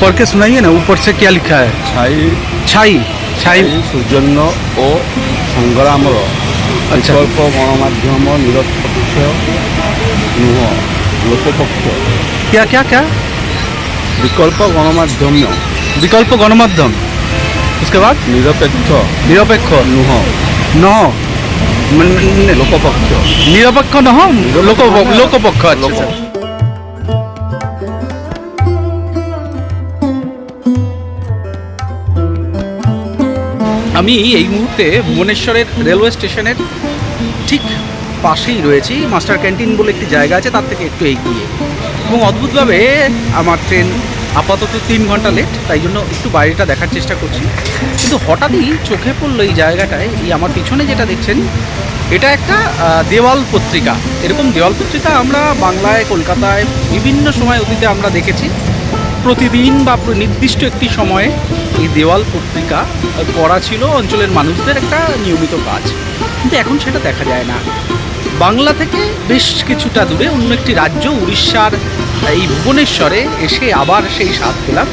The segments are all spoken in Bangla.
पढ़ के सुनाइए ना ऊपर से क्या लिखा है? छाई। छाई। ছাই সৌজন্য ও সংগ্রামর আচ্ছা। বিকল্প গণমাধ্যম নিরপেক্ষ নুহ লোকপক্ষ क्या क्या क्या বিকল্প গণমাধ্যম विकल्प गणमाध्यम उसके बाद নিরপেক্ষ निरपेक्ष নুহ न मन- न- লোকপক্ষ নিরপেক্ষ নহ লোক লোকপক্ষ আচ্ছা আমি এই মুহূর্তে ভুবনেশ্বরের রেলওয়ে স্টেশনের ঠিক পাশেই রয়েছি, মাস্টার ক্যান্টিন বলে একটি জায়গা আছে, তার থেকে একটু এগিয়ে। এবং অদ্ভুতভাবে আমার ট্রেন আপাতত তিন ঘণ্টা লেট, তাই জন্য একটু বাইরেটা দেখার চেষ্টা করছি। কিন্তু হঠাৎই চোখে পড়ল এই জায়গাটায়, এই আমার পিছনে যেটা দেখছেন, এটা একটা দেওয়াল পত্রিকা। এরকম দেওয়াল পত্রিকা আমরা বাংলায়, কলকাতায় বিভিন্ন সময় অতীতে আমরা দেখেছি। প্রতিদিন বা নির্দিষ্ট একটি সময়ে এই দেওয়াল পত্রিকা করা ছিল অঞ্চলের মানুষদের একটা নিয়মিত কাজ। কিন্তু এখন সেটা দেখা যায় না। বাংলা থেকে বেশ কিছুটা দূরে অন্য একটি রাজ্য, উড়িষ্যার এই ভুবনেশ্বরে এসে আবার সেই স্বাদ পেলাম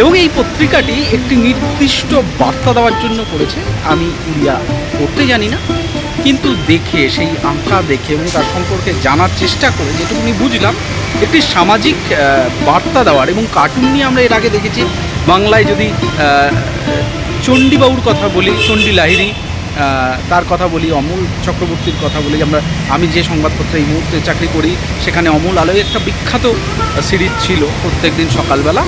এবং এই পত্রিকাটি একটি নির্দিষ্ট বার্তা দেওয়ার জন্য করেছে। আমি উড়িয়া পড়তে জানি না, কিন্তু দেখে, সেই আঁকা দেখে এবং তার সম্পর্কে জানার চেষ্টা করে যেটুকুনি বুঝলাম একটি সামাজিক বার্তা দেওয়ার এবং কার্টুন নিয়ে আমরা এর আগে দেখেছি। বাংলায় যদি চণ্ডীবাবুর কথা বলি চণ্ডী আহ, তার কথা বলি অমল চক্রবর্তীর কথা বলি আমরা আমি যে সংবাদপত্রে এই মুহূর্তে চাকরি করি সেখানে অমল আলোয় একটা বিখ্যাত সিরিজ ছিল প্রত্যেক দিন সকালবেলা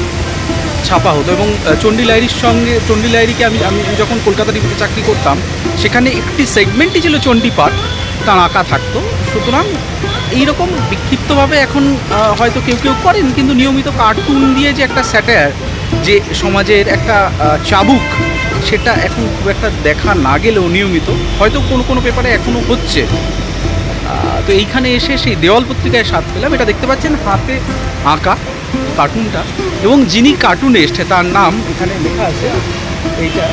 ছাপা হতো এবং চণ্ডী লাইরির সঙ্গে চণ্ডী লাহিড়িকে আমি আমি যখন কলকাতা টিভিতে চাকরি করতাম সেখানে একটি সেগমেন্টই ছিল চণ্ডী পাঠ তার আঁকা থাকতো। সুতরাং এইরকম বিক্ষিপ্তভাবে এখন হয়তো কেউ কেউ করেন কিন্তু নিয়মিত কার্টুন দিয়ে যে একটা স্যাটায়ার যে সমাজের একটা চাবুক সেটা এখন খুব একটা দেখা না গেলেও নিয়মিত হয়তো কোনো কোনো পেপারে এখনও হচ্ছে। তো এইখানে এসে সেই দেওয়াল পত্রিকায় স্বাদ পেলাম। এটা দেখতে পাচ্ছেন হাতে আঁকা কার্টুনটা এবং যিনি কার্টুন এসছে তার নাম এখানে লেখা আছে এইটা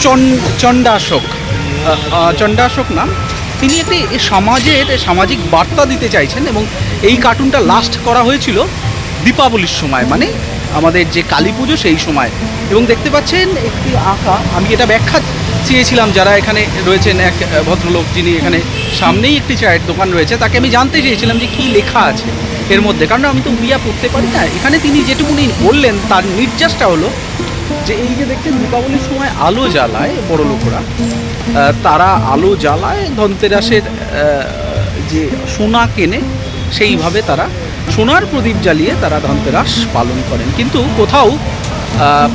চন- চণ্ডাশোক আহ, আহ, চণ্ডাশোক নাম। তিনি একটি সমাজের সামাজিক বার্তা দিতে চাইছেন এবং এই কার্টুনটা লাস্ট করা হয়েছিল দীপাবলির সময় মানে আমাদের যে কালী পুজো সেই সময়। এবং দেখতে পাচ্ছেন একটি আঁকা, আমি এটা ব্যাখ্যা চেয়েছিলাম যারা এখানে রয়েছেন এক ভদ্রলোক যিনি এখানে সামনেই একটি চায়ের দোকান রয়েছে, তাকে আমি জানতে চেয়েছিলাম যে কী লেখা আছে এর মধ্যে। কারণ আমি তো উড়িয়া পড়তে পারি না, এখানে তিনি যেটুকুনি বললেন তার নির্যাসটা হলো যে এই যে দেখছেন, দীপাবলির সময় আলো জ্বালায় বড় লোকরা। তারা আলো জ্বালায় ধনতেরাসের যে সোনা কেনে, সেইভাবে তারা সোনার প্রদীপ জ্বালিয়ে তারা ধনতেরাস পালন করেন। কিন্তু কোথাও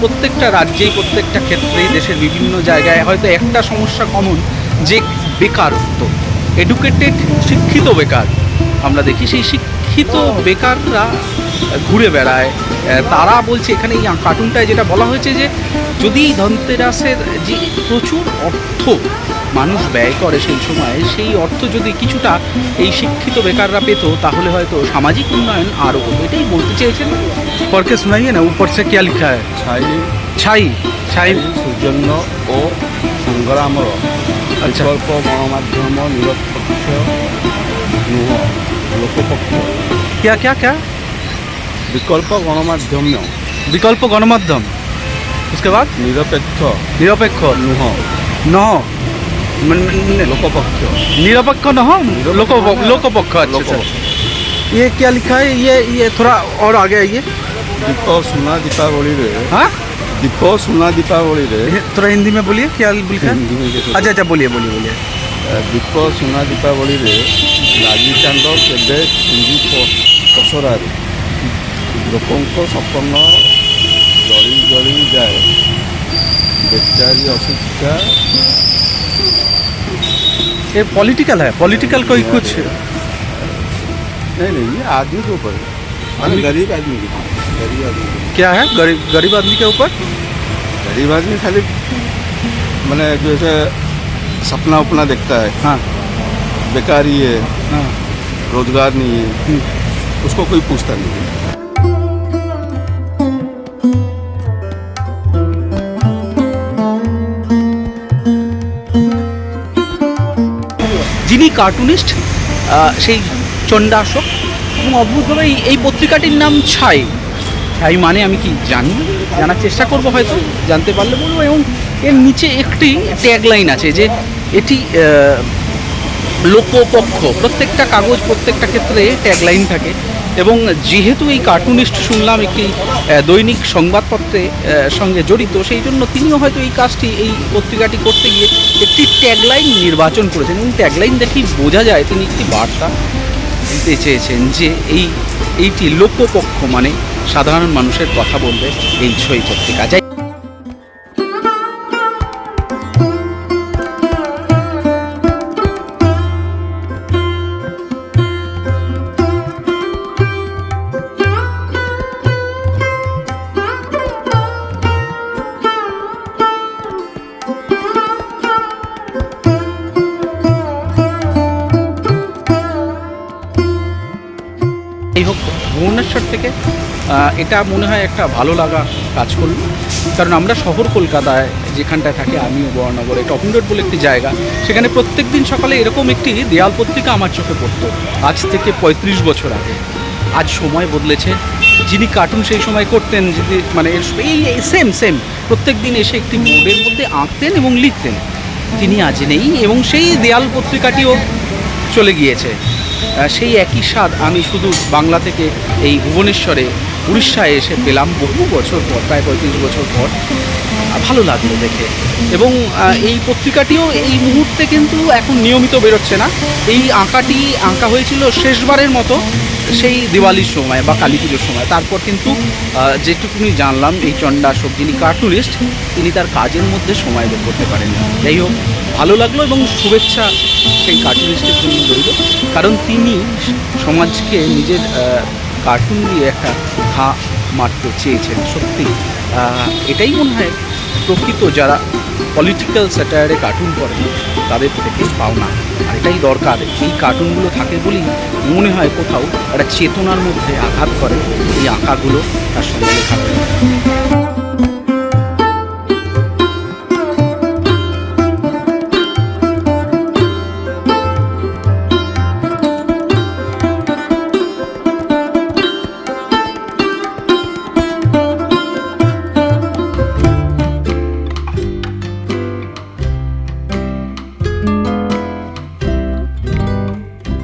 প্রত্যেকটা রাজ্যেই, প্রত্যেকটা ক্ষেত্রেই, দেশের বিভিন্ন জায়গায় হয়তো একটা সমস্যা কমন যে বেকারত্ব এডুকেটেড শিক্ষিত বেকার আমরা দেখি, সেই শিক্ষিত বেকাররা ঘুরে বেড়ায়। তারা বলছে এখানে এই কার্টুনটায় যেটা বলা হয়েছে যে যদি ধনতেরাসের যে প্রচুর অর্থ মানুষ ব্যয় করে সেই সময়ে সেই অর্থ যদি কিছুটা এই শিক্ষিত বেকাররা পেত তাহলে হয়তো সামাজিক উন্নয়ন আরও হবে এটাই বলতে চেয়েছেন। পরকে শোনাইয়ে না উপর সে কে লিখা ছাই ছাই ছাই। সৌজন্য ও সংগ্রামর গল্প আচ্ছা। গণমাধ্যম নিরপেক্ষ क्या क्या क्या? विकल्प गणमाध्यम विकल्प गणमाध्यम। उसके बाद? निरपेक्ष। निरपेक्ष। नुह। न लोकपक्ष। निरपेक्ष नह? अच्छा, अच्छा। लोकपक्ष। ये क्या लिखा है? ये ये थोड़ा और आगे आइए। दीप सुना दीपावली रे हाँ? दीप सुना दीपावली रे थोड़ा हिंदी में बोलिए क्या बोलिए अच्छा अच्छा बोलिए बोलिए बोलिए। ଦୀପ ସୁନା ଦୀପାବଳିରେ ଲାଗି ଚାନ୍ଦ କେବେ ପୁଞ୍ଜି ପ- ପସରାରେ ଲୋକଙ୍କ ସପନ ଜଳି ଜଳି ଯାଏ ବେଚାରୀ ଅଶିକ୍ଷା ये पॉलिटिकल है पॉलिटिकल कोई कुछ नहीं नहीं ये आदमी के ऊपर है माने गरीब आदमी के ऊपर। गरीब आदमी के ऊपर। क्या है गरीब गरीब आदमी के ऊपर गरीब आदमी खाली मैंने जैसे सपना उपना देखता है হ্যাঁ बेकारी है হ্যাঁ रोजगार नहीं है হুম। उसको कोई पूछता नहीं है যিনি কার্টুনিস্ট সেই চণ্ডাশোক এবং অদ্ভুতভাবে এই- এই পত্রিকাটির নাম ছাই ছাই মানে আমি কি জানি? জানার চেষ্টা করব হয়তো, জানতে পারলে বলব। এবং এর নিচে একটি ট্যাগলাইন আছে যে এটি লোকপক্ষ, প্রত্যেকটা কাগজ প্রত্যেকটা ক্ষেত্রে ট্যাগলাইন থাকে। এবং যেহেতু এই কার্টুনিস্ট শুনলাম একটি দৈনিক সংবাদপত্রে সঙ্গে জড়িত, সেই জন্য তিনিও হয়তো এই কাজটি, এই পত্রিকাটি করতে গিয়ে একটি ট্যাগলাইন নির্বাচন করেছেন। এবং ট্যাগলাইন দেখেই বোঝা যায় তিনি একটি বার্তা দিতে চেয়েছেন যে এই, এইটি লোকপক্ষ মানে সাধারণ মানুষের কথা বলবে এই ছই পত্রিকা। ভুবনেশ্বর থেকে এটা মনে হয় একটা ভালো লাগা কাজ করল। কারণ আমরা শহর কলকাতায় যেখানটায় থাকি আমিও বড়নগরে, টপিং রোড বলে একটি জায়গা, সেখানে প্রত্যেক দিন সকালে এরকম একটি দেয়াল পত্রিকা আমার চোখে পড়তো। আজ থেকে পঁয়ত্রিশ বছর আগে। আজ সময় বদলেছে। যিনি কার্টুন সেই সময় করতেন যদি মানে এই সেম সেম প্রত্যেক দিন এসে একটি বোর্ডের মধ্যে আঁকতেন এবং লিখতেন। তিনি আজ নেই এবং সেই দেয়াল পত্রিকাটিও চলে গিয়েছে। সেই একই স্বাদ আমি শুধু বাংলা থেকে এই ভুবনেশ্বরে, উড়িষ্যায় এসে পেলাম বহু বছর পর, প্রায় পঁয়ত্রিশ বছর পর। ভালো লাগল দেখে। এবং এই পত্রিকাটিও এই মুহূর্তে কিন্তু এখন নিয়মিত বেরোচ্ছে না। এই আঁকাটি আঁকা হয়েছিল শেষবারের মতো সেই দিওয়ালির সময় বা কালী পুজোর সময়। তারপর কিন্তু যেটুকুনি জানলাম, এই চণ্ডাশোক যিনি কার্টুনিস্ট তিনি তার কাজের মধ্যে সময় বের করতে পারেন যাই হোক ভালো লাগল এবং শুভেচ্ছা সেই কার্টুনিস্টের জন্য রইল। কারণ তিনি সমাজকে নিজের কার্টুন দিয়ে একটা ঘা মারতে চেয়েছেন, সত্যি। এটাই মনে হয় প্রকৃত যারা পলিটিক্যাল স্যাটায়ারে কার্টুন করে তাদের থেকে পাওনা। আর এটাই দরকার, এই কার্টুনগুলো থাকে বলেই মনে হয় কোথাও একটা চেতনার মধ্যে আঘাত করে এই আঁকাগুলো তার সঙ্গে লেখা